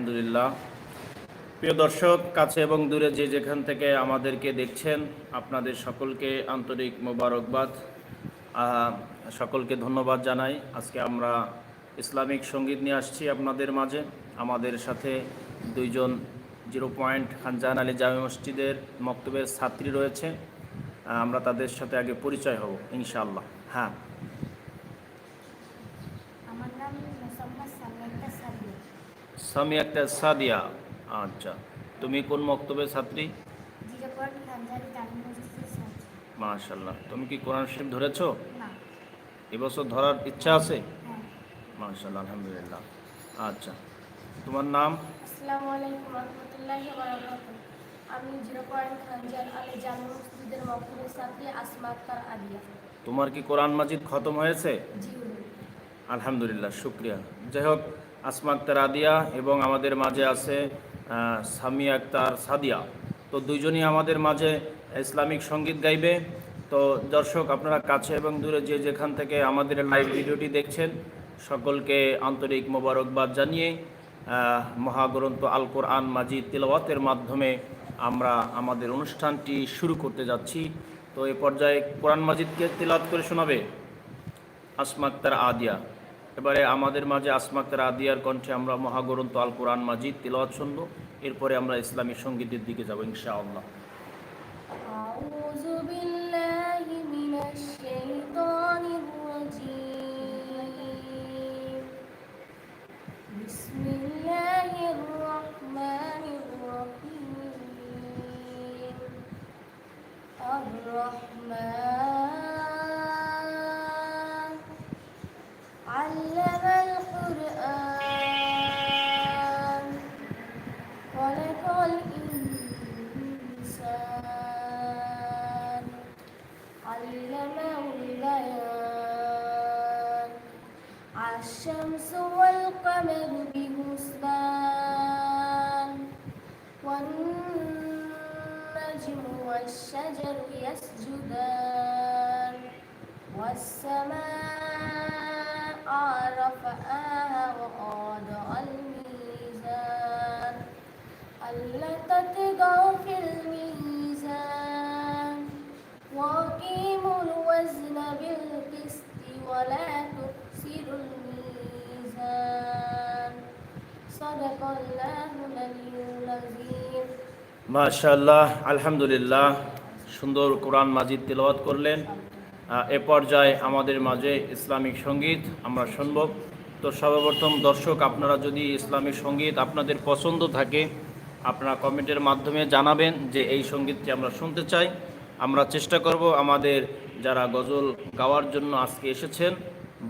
আলহামদুলিল্লাহ। প্রিয় দর্শক, কাছে এবং দূরে যে যেখান থেকে আমাদেরকে দেখছেন, আপনাদের সকলকে আন্তরিক মোবারকবাদ। সকলকে ধন্যবাদ জানাই। আজকে আমরা ইসলামিক সংগীত নিয়ে আসছি আপনাদের মাঝে। আমাদের সাথে দুইজন জিরো পয়েন্ট খানজাহান আলী জামে মসজিদের মক্তবের ছাত্রী রয়েছে। আমরা তাদের সাথে আগে পরিচয় হব, ইনশাআল্লাহ। হ্যাঁ আমার নাম মোসাম্মদ সামিয়াক্তা সাবিয়া সামি একটা সাদিয়া। আচ্ছা তুমি কোন মক্তবের ছাত্রী? মাশাল্লাহ তুমি কি কোরআন শরীফ ধরেছো? এবছর ধরার ইচ্ছা আছে? হ্যাঁ। মাশাল্লাহ আলহামদুলিল্লাহ। আচ্ছা তোমার নাম? আসসালামু আলাইকুম রহমতুল্লাহি বারাকাতুহু। আমি জিরো পয়েন্ট খানজার আলী জামি মসজিদের মকবুল ছাত্রী আসমা আক্তার আলিয়া। তোমার কি কোরআন মাজিদ খতম হয়েছে? জি আলহামদুলিল্লাহ শুক্রিয়া। যাই হোক আসমা আক্তার আদিয়া এবং আমাদের মাঝে আছে সামি আক্তার সাদিয়া। তো দুইজনই আমাদের মাঝে ইসলামিক সংগীত গাইবে। তো দর্শক, আপনারা কাছে এবং দূরে যে যেখান থেকে আমাদের লাইভ ভিডিওটি দেখছেন, সকলকে আন্তরিক মোবারকবাদ জানিয়ে মহাগ্রন্থ আল কোরআন মাজিদ তিলওয়াতের মাধ্যমে আমরা আমাদের অনুষ্ঠানটি শুরু করতে যাচ্ছি। তো এ পর্যায়ে কোরআন মাজিদকে তিলাওয়াত করে শোনাবে আসমাক্তার আদিয়া। এবারে আমাদের মাঝে আসমাক্তার আদিয়ার কণ্ঠে আমরা মহাগ্রন্থ আল কোরআন মাজিদ তিলওয়াত শুনব এরপরে আমরা ইসলামী সঙ্গীতের দিকে যাব ইনশাআল্লাহ أعوذ بالله من الشيطان الرجيم ألا تطغوا في الميزان وأقيموا الوزن بالقسط ولا تخسروا الميزان صدق الله العلي العظيم মাশাআল্লাহ আলহামদুলিল্লাহ সুন্দর কোরআন মাজিদ তিলওয়াত করলেন আহ, এ পর্যায়ে আমাদের মাঝে ইসলামিক সঙ্গীত আমরা শুনব তো সর্বপ্রথম দর্শক আপনারা যদি ইসলামিক সঙ্গীত আপনাদের পছন্দ থাকে আপনারা কমেন্টের মাধ্যমে জানাবেন যে এই সঙ্গীতটি আমরা শুনতে চাই। আমরা চেষ্টা করব আমাদের যারা গজল গাওয়ার জন্য আজকে এসেছেন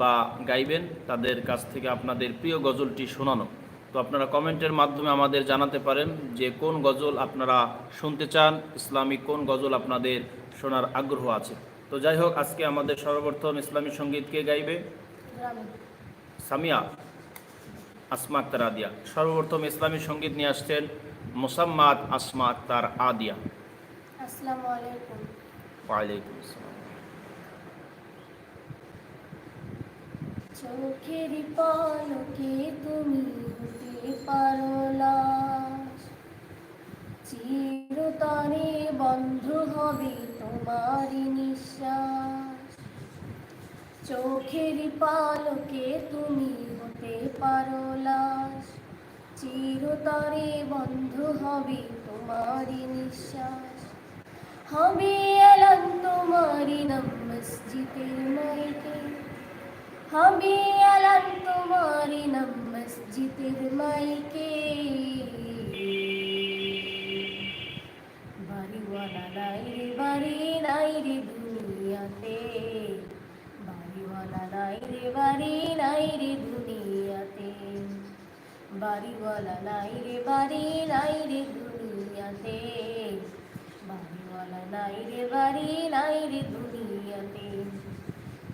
বা গাইবেন, তাদের কাছ থেকে আপনাদের প্রিয় গজলটি শোনানো। তো আপনারা কমেন্টের মাধ্যমে আমাদের জানাতে পারেন যে কোন গজল আপনারা শুনতে চান ইসলামিক কোন গজল আপনাদের শোনার আগ্রহ আছে। তো যাই হোক, আজকে আমাদের সর্বপ্রথম ইসলামী সংগীত কে গাইবে? সামিয়া আসমা আক্তার আদিয়া সর্বপ্রথম ইসলামী সংগীত নিয়ে আসছেন মোসাম্মাদ আসমা আক্তার আদিয়া। আসসালামু আলাইকুম। ওয়ালাইকুম আসসালাম। চোখের পলকে তুমি হতে পারো চিরতরে বন্ধ হবে তোমার নিঃশ্বাস। চোখের পালকে তুমি হতে পারো লাশ চিরতরে বন্ধ হবে তোমারি নিঃশ্বাস। হবে এলাম তোমারি নাম মসজিদের মাইকে। হবে এলাম তোমারি নাম মসজিদের মাইকে। বাড়িওয়ালা নাই রে, বাড়ি নাই রে দুনিয়াতে। বাড়িওয়ালা নাই রে, বাড়ি নাই রে দুনিয়াতে।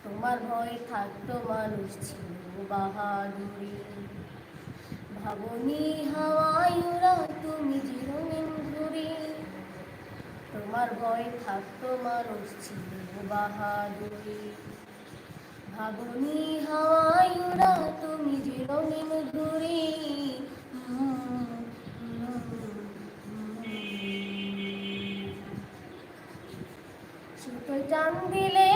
তোমার ভয় থাকতো মানুষ ছিল বাহাদুরি। ভাবনি হাওয়ায় ওরা তুমি জীবনের ঘুরি। তোমার ভয় থাকতো মানুষ ছিল বাহাদুরি। ভাবনি হাওয়াই উড়া তুমি যে রঙিন ঘুরি ছোট চান দিলে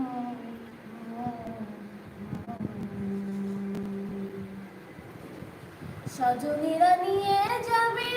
সজনীরা নিয়ে যাবে।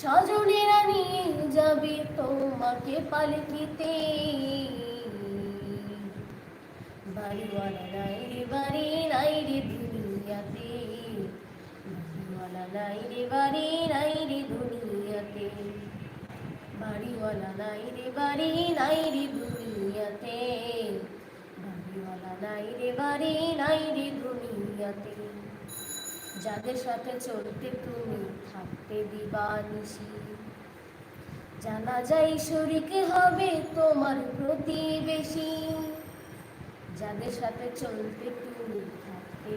সজনীরা নিয়ে যাবে তোমাকে পালকিতে রে দুনিয়াতে বাড়িওয়ালা রে বাড়িওয়ালা নাই রে দুনিয়াতে বাড়িওয়ালা রে যাদের সাথে চলতে তুমি থাকতে দিবানিসি জানা যায় শরিক হবে তোমার প্রতিবেশী। যাদের সাথে চলতে তুমি থাকতে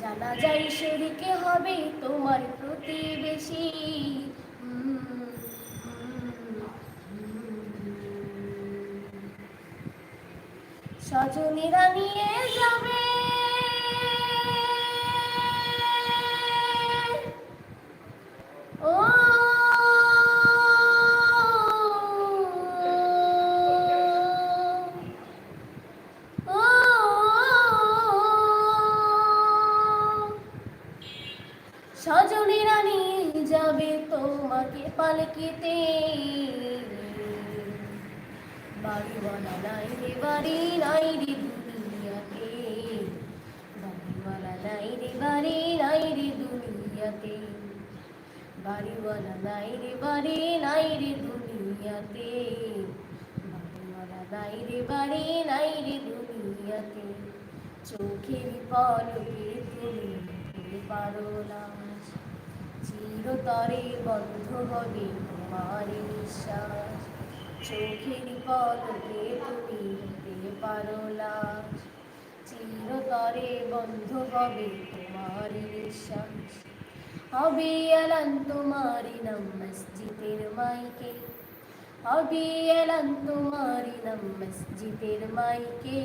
জানা যায় সেদিকে হবে তোমার প্রতিবেশী। সজনীরা নিয়ে যাবে চোখের পলকে তুমি পারো না। চিরতরে বন্ধ হবে তোমার নিঃশ্বাস। চোখের পলকে তুমি নিতে পারো না। চিরতরে বন্ধ হবে তোমার নিঃশ্বাস। হবে এলান তোমারি নাম মসজিদের মাইকে। হবে এলান তোমারি নাম মসজিদের মাইকে।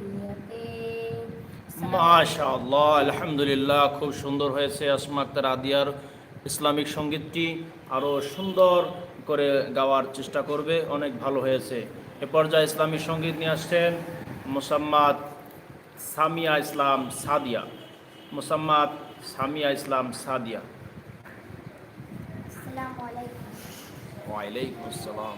মাশাআল্লাহ আলহামদুলিল্লাহ খুব সুন্দর হয়েছে আসমা আক্তার আদিয়ার ইসলামিক সঙ্গীতটি। আরও সুন্দর করে গাওয়ার চেষ্টা করবে অনেক ভালো হয়েছে। এ পর্যায়ে ইসলামিক সংগীত নিয়ে আসছেন মোসাম্মাদ সামিয়া ইসলাম সাদিয়া। মোসাম্মাদ সামিয়া ইসলাম সাদিয়া। ওয়ালাইকুম আসসালাম।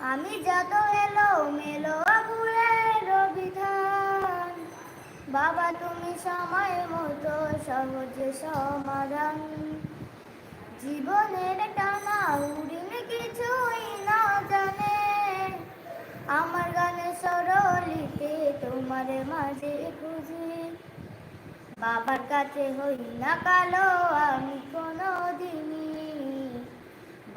আমি যত এলো, মেলো বিধান বাবা, তুমি সময় মতো সহজে সমাধান। জীবনের টানা উড়িন কিছুই না জানে। আমার গানে সরলিতে তোমার মাঝে খুঁজি। বাবার কাছে হই না কালো, আমি কোনো দিনই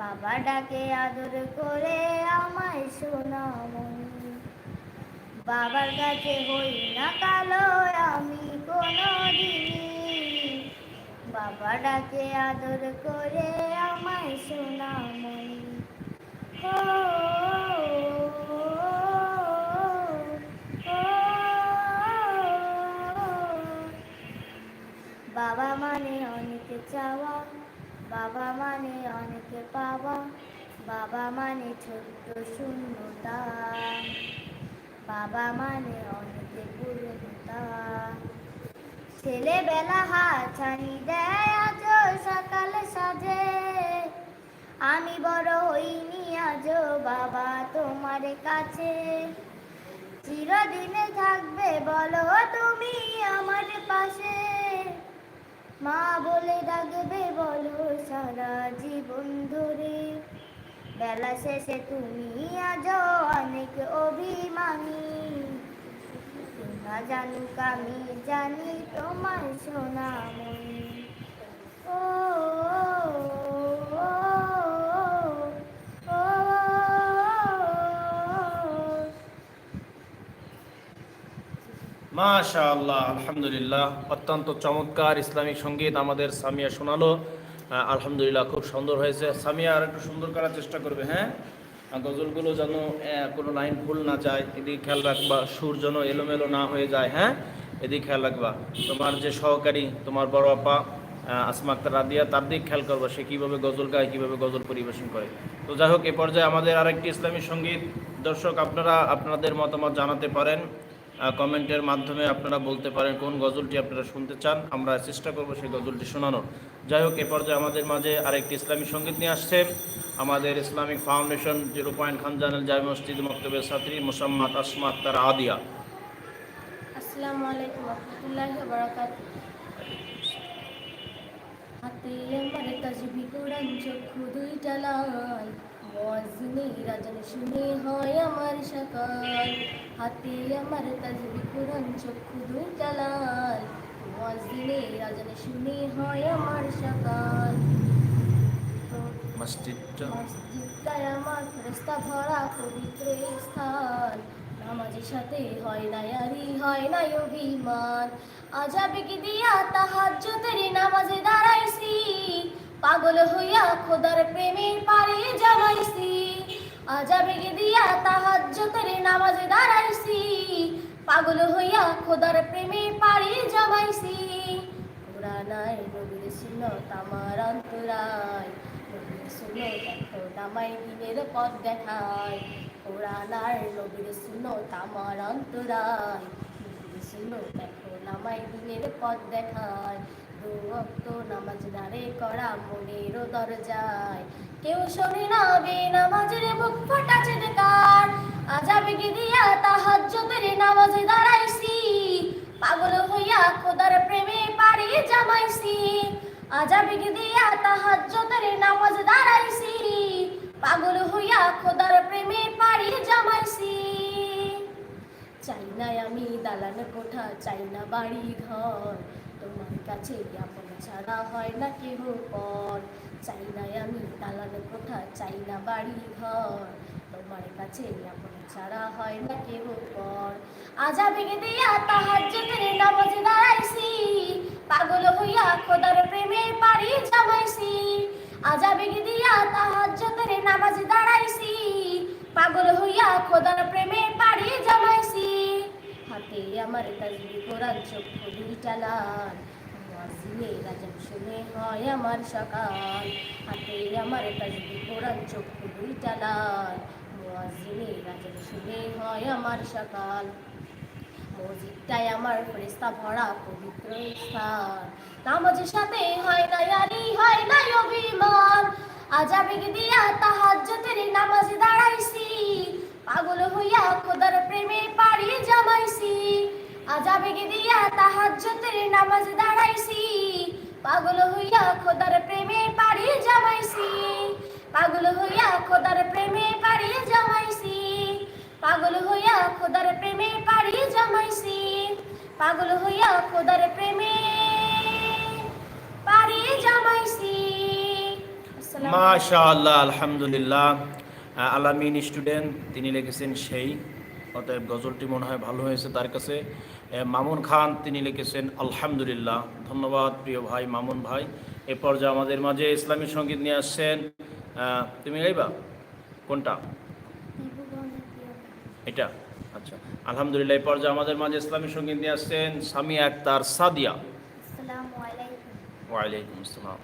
বাবা ডাকে আদর করে আমায় শোনামনি বাবার কাছে হই না কালো আমি কোনো দিনই বাবা ডাকে আদর করে আমায় শোনামনি ও, বাবা মানে অনেক চাওয়া বাবা মানে অনেকে পাওয়া। বাবা মানে ছোট্ট শূন্যতা। বাবা মানে অনেক পূর্ণতা ছেলেবেলা হাত ছানি দেয় আজ সকাল সাজে আমি বড় হইনি আজ বাবা তোমার কাছে। চিরদিনে থাকবে বলো তুমি আমার পাশে। মা বলে ডাকবে, বলো সারা জীবন ধরে। বেলা শেষে তুমি আজ অনেক অভিমানী। না জানুক, আমি জানি তোমার সোনামণি। ও। মাশা আল্লাহ আলহামদুলিল্লাহ। অত্যন্ত চমৎকার ইসলামিক সংগীত আমাদের সামিয়া শোনালো। আলহামদুলিল্লাহ খুব সুন্দর হয়েছে। সামিয়া আর একটু সুন্দর করার চেষ্টা করবে হ্যাঁ? গজলগুলো যেন কোনো লাইন ভুল না যায়, এদিকে খেয়াল রাখবা, সুর যেন এলোমেলো না হয়ে যায় হ্যাঁ? এদিকে খেয়াল রাখবা। তোমার যে সহকারী, তোমার বড় আপা আসমা আক্তার রাদিয়া, তার দিক খেয়াল করবা, সে কীভাবে গজল গায়, কীভাবে গজল পরিবেশন করে। তো যাই হোক, এ পর্যায়ে আমাদের আরেকটি ইসলামী সংগীত। দর্শক, আপনারা, আপনাদের মতামত জানাতে পারেন। কমেন্টের মাধ্যমে আপনারা বলতে পারেন কোন গজলটি আপনারা শুনতে চান। আমরা চেষ্টা করব সেই গজলটি শোনানোর। যাই হোক, এ পর্যায়ে আমাদের মাঝে আরেকটি ইসলামী সংগীত নিয়ে আসছে। আমাদের ইসলামিক ফাউন্ডেশন জিরো পয়েন্ট খানজানের জায় মসজিদ মক্তবের ছাত্রী মোসাম্মদ আসমা তার আদিয়া। আসসালামু আলাইকুম রহমতুল্লাহি ওয়া বারাকাতুহু। হাতে আমার তাজবি কোরআন, চক্ষু দুইটা লাল। মুয়াজ্জিনে রাজন শুনে হয় আমার সকাল হাতে আমার তাজবি কোরআন চক্ষু রাজন শুনে হয় আমার সকাল তো মসজিদটা মসজিদটায় আমার ফেরেশতা ভরা পবিত্র স্থান নামাজের সাথে হয় না ইয়ারি হয় না অভিমান আজাবে কি দিয়া তাহার তাহাজ্জুদের নামাজে দাঁড়াইছি পাগল হইয়া খোদার প্রেমের পারে জমাইছি আজাবে কি দিয়া তাহাজ্জুদের নামাজে দাঁড়াইছি। পাগল হইয়া খোদার প্রেমের পারে জমাইছি পুরানায় নবীর সুন্নত আমার অন্তরায়। নবীর সুন্নত নামাই দিনের পথ দেখায়। পুরানার নবীর সুন্নত আমার অন্তরায়। নবীর সুন্নত দেখো নামাই দিনের পথ দেখায়। দু অক্ত নামাজ দাঁড়ে করা মনেরও দরজায়। কেউ শোনে না বে নামাজের বুক ফাটাছে কার আজাবে গিয়া তাহাজ্জুদের নামাজে দাঁড়াইছি। পাগল হইয়া খোদার প্রেমে পাড়ি জামাইছি। আজাবে দিয়া তাহাজ্জুদের নামাজ দাঁড়াইছি। পাগল হইয়া খোদার প্রেমে পাড়ি জামাইছি। চাই না আমি দালান কোঠা, চাই না বাড়ি ঘর তোমার কাছে আপন ছাড়া হয় না কেহ পর। চাই না আমি দালান কোঠা চাই না বাড়ি ঘর। তোমার কাছে আপন ছাড়া হয় না কেহ পর। আজা ভেঙে দিয়া তাহার জোটের নামাজে দাঁড়াইছি পাগল হইয়া খোদার প্রেমে পাড়ি জামাইছি। আজা ভেঙে দিয়া তাহার জোটের নামাজে দাঁড়াইছি। পাগল হইয়া খোদার প্রেমে পাড়ি জামাইছি। হাতে আমার তাজবি কোরআন চক্ষু দুইটা লাল মুয়াজ্জিনে শুনে হয় আমার সকাল। হাতে আমার তাজবি কোরআন চক্ষু দুইটা লাল মুয়াজ্জিনে রাজব শুনে হয় আমার সকাল। মসজিদটাই আমার ফেরেস্তা ভরা পবিত্র স্থান। নামাজের সাথে হয় না ইয়ারি হয় না অভিমান। আজাবিক দিয়া তাহাজ্জুদের নামাজে দাঁড়াইছি। পাগল হইয়া খোদার প্রেমে পাড়ি জামাইছি। আজাবিক দিয়া তাহাজ্জুদের নামাজে দাঁড়াইছি। পাগল হইয়া খোদার প্রেমে পাড়ি জামাইছি। পাগল হইয়া খোদার প্রেমে পাড়ি জামাইছি। পাগল হইয়া খোদার প্রেমে পাড়ি জমাইছি। পাগল হইয়া খোদার প্রেমে পাড়ি জমাইছি। আসসালামু মাশা আল্লাহ আলহামদুলিল্লাহ। আলামিন স্টুডেন্ট, তিনি লিখেছেন সেই অতএব গজলটি মনে হয় ভালো হয়েছে তার কাছে। মামুন খান তিনি লিখেছেন আলহামদুলিল্লাহ। ধন্যবাদ প্রিয় ভাই মামুন ভাই। এ পর্যায়ে আমাদের মাঝে ইসলামী সংগীত নিয়ে আসছেন তুমি গাইবা? কোনটা? এটা? আচ্ছা আলহামদুলিল্লাহ। এই পর্যায়ে আমাদের মাঝে ইসলামী সংগীত নিয়ে আসছেন সামি আক্তার সাদিয়া। ওয়ালাইকুম আসসালাম।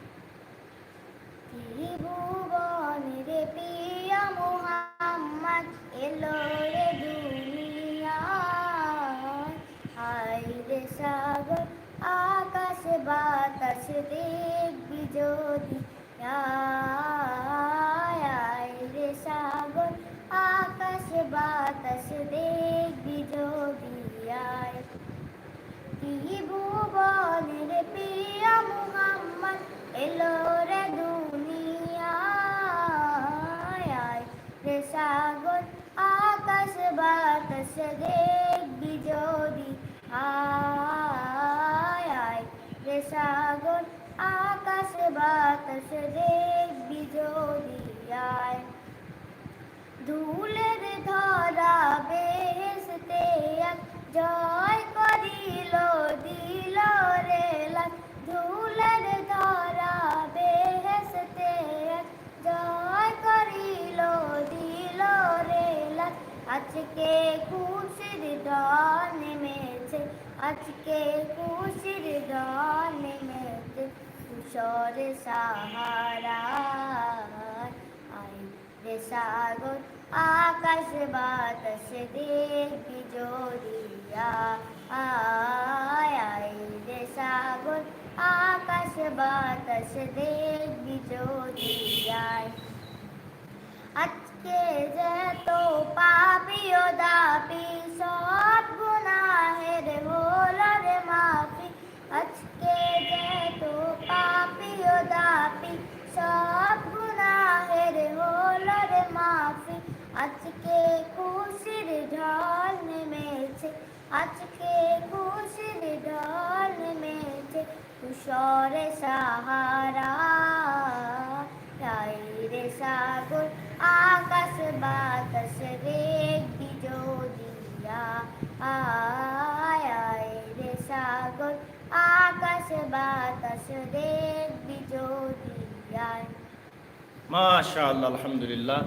আজকে খুশির ডন নেমেছে, আজকে খুশির ডন নেমেছে, তুষর সাহারা আই রে সাগর, আকাশ বাতাস দেখবি জড়িয়া আয় আয় রে সাগর, আকাশ বাতাস দেখবি জড়িয়ায় আজকে যত পাপি ও দাপি, সব গুনাহের হল রে মাফি। আজকে যত পাপি ও দাপি, সব গুনাহের হল মাফি। আজকে খুশির ঢল নেমেছে, আজকে খুশির ঢল নেমেছে। তুষরে সাহারা রে সাগর আকাশ বাতাস দেখবি যদিয়া আয় আয় রে সাগর আকাশ বাতাস দেখবি যদিয়া মাশা আল্লাহ আলহামদুলিল্লাহ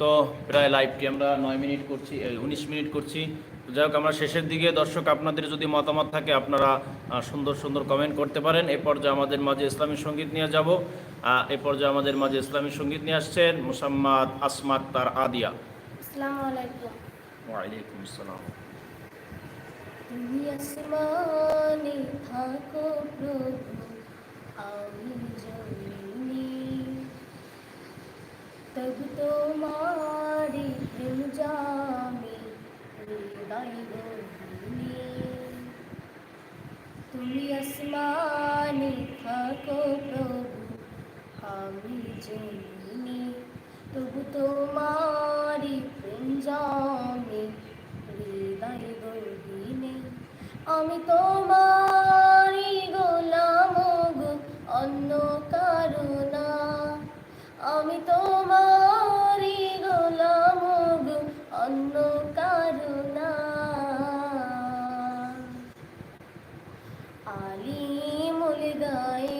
তো প্রায় লাইভটি আমরা নয় মিনিট করছি উনিশ মিনিট করছি। যাই হোক, আমরা শেষের দিকে দর্শক আপনাদের যদি মতামত থাকে আপনারা সুন্দর সুন্দর কমেন্ট করতে পারেন। এ পর্যায়ে আমাদের মাঝে ইসলামী সংগীত নিয়ে যাব। এ পর্যায়ে আমাদের মাঝে ইসলামী সংগীত নিয়ে আসছেন মুসাম্মাদ আসমাত তার আদিয়া। আসসালামু আলাইকুম। ওয়ালাইকুম আসসালাম। তুমি আসমানে থাকো প্রভু আমি জমিনে। তবু তোমারি প্রেম জামি হৃদয় গভীরে। তুমি আসমানে থাকো প্রভু আমি জমিনে তবু তোমারি প্রেম জামি হৃদয় গভীরে আমি তোমারি গোলাম গো, অন্য কারুণা আমি তোমারি গোলাম গো, অন্য কারুণা আলিমুল তুমি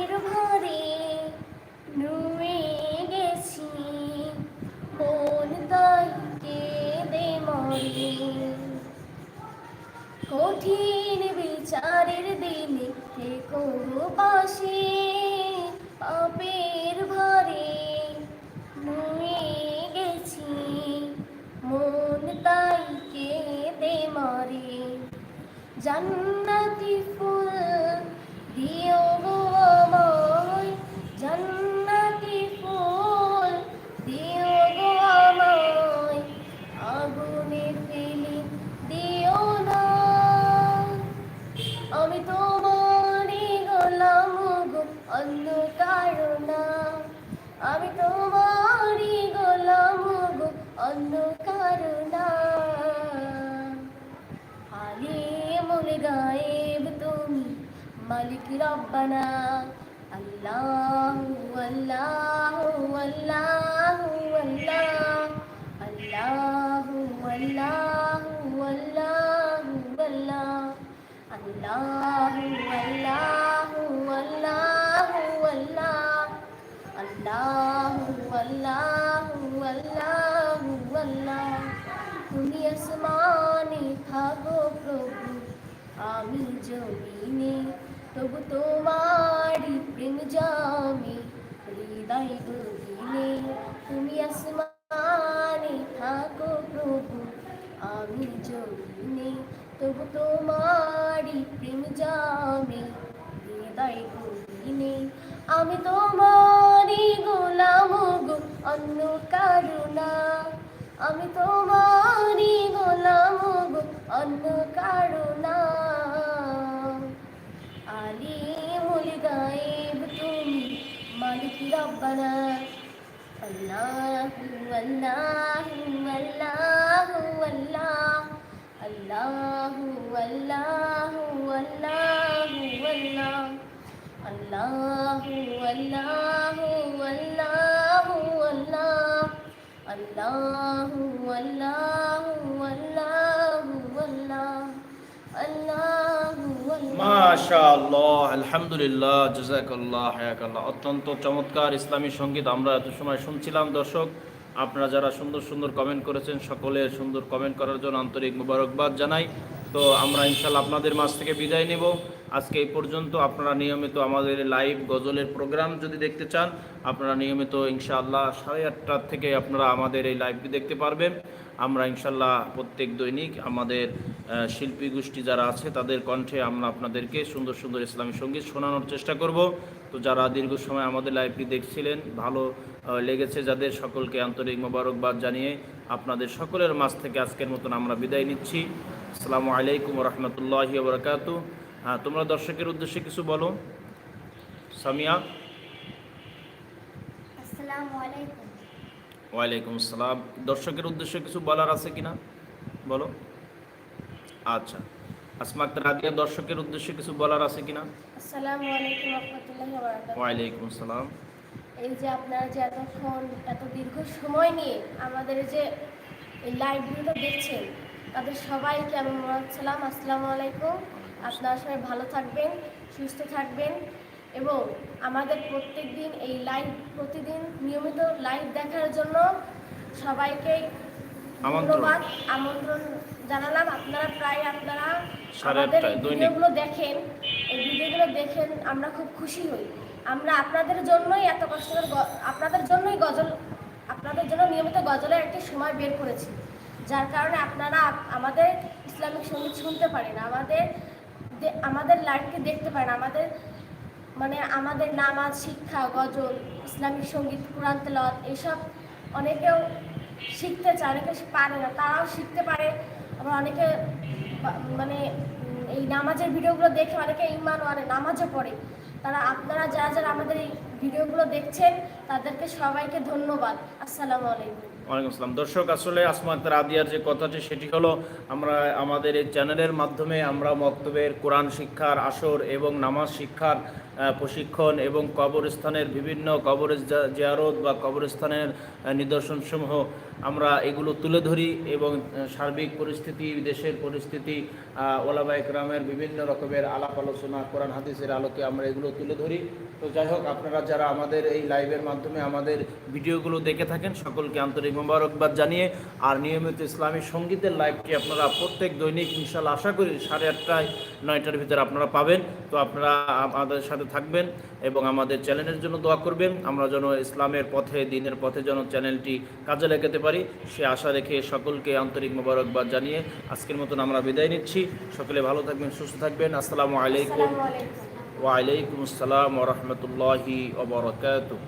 কঠিন বিচারের দিনে থেকো পাশে পাপের ভরে। নুয়ে গেছি মন তাই কেঁদে মরে। জান্নাতি তুমি আসমানে থাকো প্রভু, আমি জমিনে, তবু তোমারই প্রেম জামি, হৃদয় গভীরে তুমি আসমানে থাকো প্রভু, আমি জমিনে, তবু তোমারই প্রেম জামি, হৃদয় গভীরে আমি তোমারই গোলাম গো, অন্য কারুণা আমি তোমারই গোলাম গো, অন্য কারুণা আলিমুল গায়েব তুমি, মালিক রব্বানা। আল্লাহু আল্লাহ আল্লাহু। আল্লাহু আল্লাহু আল্লাহ আল্লাহু। আল্লাহু আল্লাহু। আল্লাহু আল্লাহু আল্লাহু আল্লাহ আল্লাহু আল্লাহ মাশাআল্লাহ, আলহামদুলিল্লাহ, জাজাকাল্লাহ, হায়াকাল্লাহ। অত্যন্ত চমৎকার ইসলামী সংগীত আমরা এত সময় শুনছিলাম, দর্শক। আপনারা যারা সুন্দর সুন্দর কমেন্ট করেছেন, সকলে সুন্দর কমেন্ট করার জন্য আন্তরিক মুবারকবাদ জানাই। তো আমরা ইনশাল্লাহ আপনাদের মাছ থেকে বিদায় নেব। আজকে এই পর্যন্ত আপনারা নিয়মিত আমাদের লাইভ গজলের প্রোগ্রাম যদি দেখতে চান, আপনারা নিয়মিত ইনশাআল্লাহ সাড়ে আটটার থেকে আপনারা আমাদের এই লাইভটি দেখতে পারবেন। আমরা ইনশাল্লাহ প্রত্যেক দৈনিক আমাদের শিল্পী গোষ্ঠী যারা আছে তাদের কণ্ঠে আমরা আপনাদেরকে সুন্দর সুন্দর ইসলামী সংগীত শোনানোর চেষ্টা করব। তো যারা দীর্ঘ সময় আমাদের লাইভটি দেখছিলেন, ভালো লেগেছে যাদের সকলকে আন্তরিক মোবারকবাদ জানিয়ে আপনাদের সকলের মাঝ থেকে আজকের মতন আমরা বিদায় নিচ্ছি। আসসালামু আলাইকুম রহমতুল্লাহি বরকাত হ্যাঁ তোমরা দর্শকের উদ্দেশ্যে কিছু বলো। সামিয়া? ওয়ালাইকুম আসসালাম। দর্শকের উদ্দেশ্যে কিছু বলার আছে কিনা? বলো। আচ্ছা। আসমা আক্তার রাদিয়া দর্শকের উদ্দেশ্যে কিছু বলার আছে কিনা? আসসালামু আলাইকুম রহমতুল্লাহি ওয়া বারাকাতুহু ওয়ালাইকুম আসসালাম। এই যে আপনারা যে এতক্ষণ এত দীর্ঘ সময় নিয়ে আমাদের যে এই লাইভগুলো দেখছেন তাদের সবাইকে আমি সালাম আসসালামু আলাইকুম। আপনারা সবাই ভালো থাকবেন সুস্থ থাকবেন এবং আমাদের প্রত্যেক দিন এই লাইভ প্রতিদিন নিয়মিত লাইভ দেখার জন্য সবাইকে ধন্যবাদ আমন্ত্রণ জানালাম। আপনারা প্রায় আপনারা আমাদের ভিডিওগুলো দেখেন এই ভিডিওগুলো দেখেন আমরা খুব খুশি হই। আমরা আপনাদের জন্যই এত কষ্ট আপনাদের জন্যই গজল আপনাদের জন্য নিয়মিত গজলের একটি সময় বের করেছি। যার কারণে আপনারা আমাদের ইসলামিক সংগীত শুনতে পারেন, আমাদের আমাদের লাইফকে দেখতে পারেন, আমাদের মানে আমাদের নামাজ, শিক্ষা, গজল, ইসলামিক সংগীত, কোরআন তেলাওয়াত এসব অনেকেও শিখতে চায়, অনেকে পারে না, তারাও শিখতে পারে। আবার অনেকে মানে এই নামাজের ভিডিওগুলো দেখে অনেকে ইমান মানে নামাজও পড়ে। তারা আপনারা যারা যারা আমাদের এই ভিডিওগুলো দেখছেন, তাদেরকে সবাইকে ধন্যবাদ। আসসালামু আলাইকুম। ওয়ালাইকুম আসসালাম। দর্শক, আসলে আসমা আক্তার আদিয়ার যে কথাটি, সেটি হলো, আমরা আমাদের এই চ্যানেলের মাধ্যমে আমরা মক্তবের কোরআন শিক্ষার আসর এবং নামাজ শিক্ষার প্রশিক্ষণ এবং কবরস্থানের বিভিন্ন কবর জিয়ারত বা কবরস্থানের নিদর্শনসমূহ আমরা এগুলো তুলে ধরি এবং সার্বিক পরিস্থিতি, দেশের পরিস্থিতি ওলাবাই গ্রামের বিভিন্ন রকমের আলাপ আলোচনা, কোরআন হাদিসের আলোকে আমরা এগুলো তুলে ধরি। তো যাই হোক, আপনারা যারা আমাদের এই লাইভের মাধ্যমে আমাদের ভিডিওগুলো দেখে থাকেন, সকলকে আন্তরিক মোবারকবাদ জানিয়ে আর নিয়মিত ইসলামী সঙ্গীতের লাইভটি আপনারা প্রত্যেক দৈনিক ইনশাল্লাহ আশা করি সাড়ে আটটায় নয়টার ভিতরে আপনারা পাবেন। তো আপনারা আমাদের সাথে থাকবেন এবং আমাদের চ্যানেলের জন্য দোয়া করবেন। আমরা যেন ইসলামের পথে দিনের পথে যেন চ্যানেলটি কাজে লাগাতে পারি। সে আশা রেখে সকলকে আন্তরিক মোবারকবাদ জানিয়ে আজকের মতন আমরা বিদায় নিচ্ছি। সকলে ভালো থাকবেন সুস্থ থাকবেন। আসসালামু আলাইকুম। ওয়ালাইকুম আসসালাম ওরহমতুল্লাহি ওবরাকাতুহ